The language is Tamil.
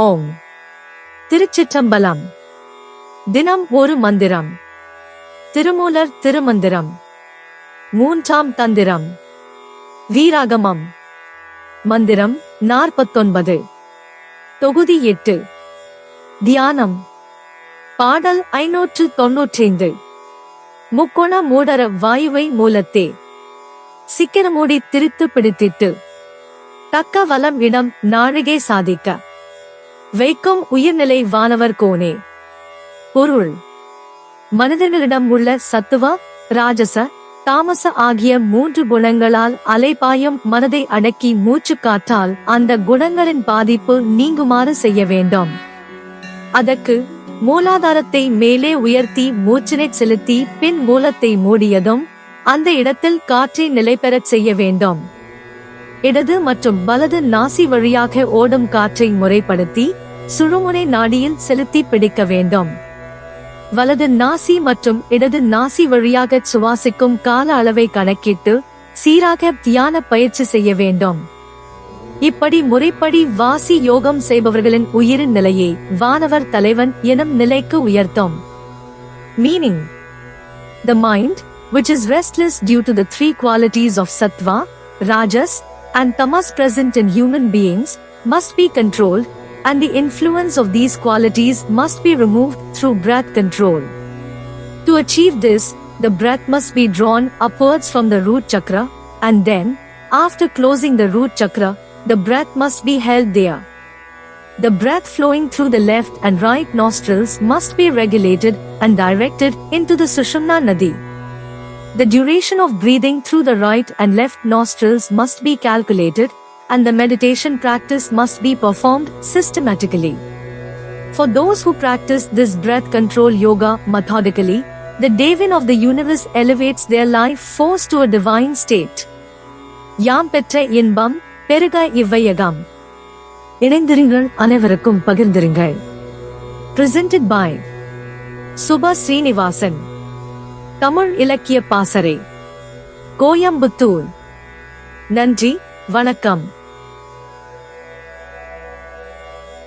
ஓம். திருச்சிற்றம்பலம். தினம் ஒரு மந்திரம். திருமூலர் திருமந்திரம். மூன்றாம் தந்திரம். வீராகமம். மந்திரம் நாற்பத்தொன்பது. தொகுதி எட்டு. தியானம். பாடல் ஐநூற்று தொன்னூற்றைந்து முக்கோண மூடர வாயுவை மூலத்தே. சிக்கிரமூடி திருத்து பிடித்திட்டு. தக்க வலம் இடம் நாழிகை சாதிக்க. வைக்கும் உயிர்நிலை வானவர் கோனே. பொருள். மனிதர்களிடம் உள்ள சத்துவ ராஜச தாமச ஆகிய மூன்று குணங்களால் அலைபாயம் மனதை அடக்கி மூச்சு காற்றால் அந்த குணங்களின் பாதிப்பு நீங்குமாறு செய்ய வேண்டும். அதற்கு மூலாதாரத்தை மேலே உயர்த்தி மூச்சினை செலுத்தி பின் மூலத்தை மூடியதும் அந்த இடத்தில் காற்றை நிலைபெறச் செய்ய வேண்டும். இடது மற்றும் வலது நாசி வழியாக ஓடும் காற்றை முறைப்படுத்தி சுழுமுனை நாடியில் செலுத்தி பிடிக்க வேண்டும். வலது நாசி மற்றும் இடது நாசி வழியாக சுவாசிக்கும் கால அளவை கணக்கிட்டு சீராக தியான பயிற்சி செய்ய வேண்டும். இப்படி முறைப்படி வாசி யோகம் செய்பவர்களின் உயிரின் நிலையை வானவர் தலைவன் எனும் நிலைக்கு உயர்த்தும். Meaning the mind which is restless due to three qualities of sattva rajas and tamas present in human beings, must be controlled, and the influence of these qualities must be removed through breath control. To achieve this, the breath must be drawn upwards from the root chakra, and then, after closing the root chakra, the breath must be held there. The breath flowing through the left and right nostrils must be regulated and directed into the Sushumna Nadi. The duration of breathing through the right and left nostrils must be calculated, and the meditation practice must be performed systematically. For those who practice this breath control yoga methodically, the Devin of the universe elevates their life force to a divine state. யாம் பெற்ற இன்பம் பெருக இவ்வையகம் இணைந்திருங்கள் அனைவருக்கும் பகிர்ந்திருங்கள் presented by சுபா ஸ்ரீனிவாசன் தமிழ் இலக்கிய பாசறை கோயம்புத்தூர். நன்றி வணக்கம்.